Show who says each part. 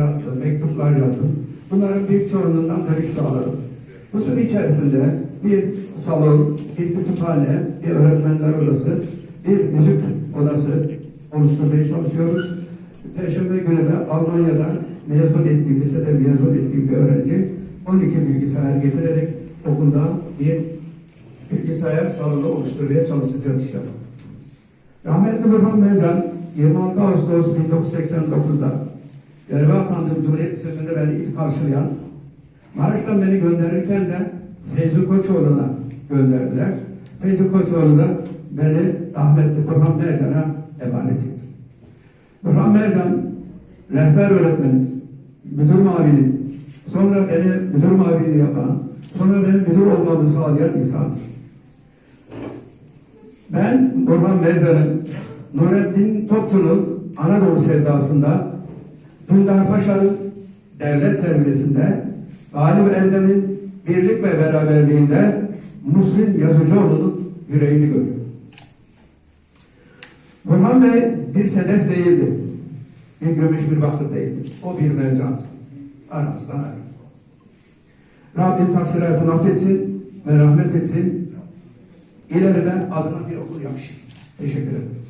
Speaker 1: attım, mektuplar yazdım. Bunların bir çoğunluğundan dönüş sağladım. Bu süre içerisinde bir salon, bir kütüphane, bir öğretmenler odası, bir müzik odası oluşturmaya çalışıyoruz. Perşembe günü de Almanya'dan mezun ettiğim, lisede mezun ettiğim bir öğrenci 12 bilgisayar getirerek okulda bir bilgisayar salonu oluşturmaya çalışacağız inşallah. Rahmetli Burhan Mevcan 26 Ağustos 1989'da göreve atandığım Cumhuriyet Lisesi'nde beni ilk karşılayan Maraş'tan beni gönderirken de Feyzi Koçoğlu'na gönderdiler. Feyzi Koçoğlu da beni rahmetli Burhan Mercan'a emanet etti. Burhan Mercan rehber öğretmeni, müdür mavini, sonra beni müdür mavini yapan, sonra benim müdür olmamı sağlayan insandır. Ben Burhan Mercan'ın Nurettin Topçu'nun Anadolu sevdasında Dündar Paşa'nın devlet terbiyesinde Galip Erdem'in birlik ve beraberliğinde Muhsin Yazıcıoğlu'nun yüreğini görüyor. Burhan Bey bir sedef değildi. Bir gümüş bir bakır değildi. O bir mevzat. Aramızdan ayrıldı. Rabbim taksiratını affetsin ve rahmet etsin. İleride adına bir okul yapışır. Teşekkür ederim.